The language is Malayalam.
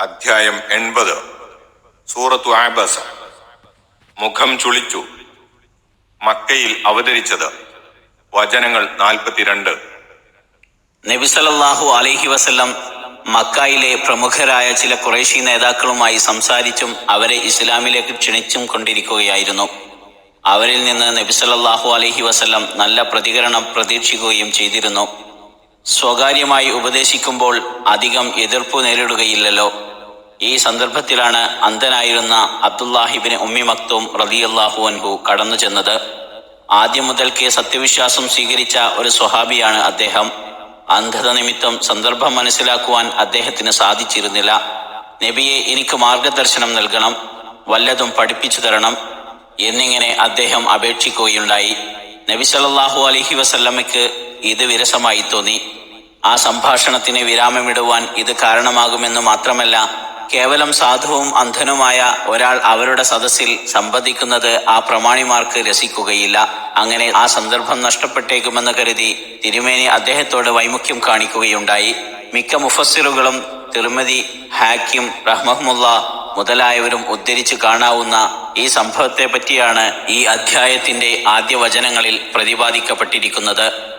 അധ്യായം എൺപത്. സൂറത്തു ആബസ്. മുഖം ചുളിച്ചു. മക്കയിൽ അവതരിച്ചത്. വചനങ്ങൾ നാൽപ്പത്തിരണ്ട്. നബിസലല്ലാഹു അലഹി വസല്ലം മക്കായിലെ പ്രമുഖരായ ചില കുറേശി നേതാക്കളുമായി സംസാരിച്ചും അവരെ ഇസ്ലാമിലേക്ക് ക്ഷണിച്ചും കൊണ്ടിരിക്കുകയായിരുന്നു. അവരിൽ നിന്ന് നബിസലല്ലാഹു അലഹി വസല്ലം നല്ല പ്രതികരണം പ്രതീക്ഷിക്കുകയും ചെയ്തിരുന്നു. സ്വകാര്യമായി ഉപദേശിക്കുമ്പോൾ അധികം എതിർപ്പ് നേരിടുകയില്ലല്ലോ. ഈ സന്ദർഭത്തിലാണ് അന്ധനായിരുന്ന അബ്ദുല്ലാഹിബിന് ഉമ്മി മക്തും റലിയല്ലാഹു അൻഹു കടന്നു ചെന്നത്. ആദ്യം മുതൽക്കേ സത്യവിശ്വാസം സ്വീകരിച്ച ഒരു സ്വഹാബിയാണ് അദ്ദേഹം. അന്ധത നിമിത്തം സന്ദർഭം മനസ്സിലാക്കുവാൻ അദ്ദേഹത്തിന് സാധിച്ചിരുന്നില്ല. നബിയെ എനിക്ക് മാർഗദർശനം നൽകണം വല്ലതും പഠിപ്പിച്ചു തരണം എന്നിങ്ങനെ അദ്ദേഹം അപേക്ഷിക്കുകയുണ്ടായി. നബി സല്ലല്ലാഹു അലഹി വസല്ലമയ്ക്ക് ഇത് വിരസമായി തോന്നി. ആ സംഭാഷണത്തിന് വിരാമമിടുവാൻ ഇത് കാരണമാകുമെന്ന് മാത്രമല്ല കേവലം സാധുവും അന്ധനുമായ ഒരാൾ അവരുടെ സദസ്സിൽ സംവദിക്കുന്നത് ആ പ്രമാണിമാർക്ക് രസിക്കുകയില്ല. അങ്ങനെ ആ സന്ദർഭം നഷ്ടപ്പെട്ടേക്കുമെന്ന് കരുതി തിരുമേനി അദ്ദേഹത്തോട് വൈമുഖ്യം കാണിക്കുകയുണ്ടായി. മിക്ക മുഫസ്സിറുകളും തിരുമതി ഹാക്കിം റഹ്മഹ്മുല്ല മുതലായവരും ഉദ്ധരിച്ചു കാണാവുന്ന ഈ സംഭവത്തെ പറ്റിയാണ് ഈ അധ്യായത്തിന്റെ ആദ്യ വചനങ്ങളിൽ പ്രതിപാദിക്കപ്പെട്ടിരിക്കുന്നത്.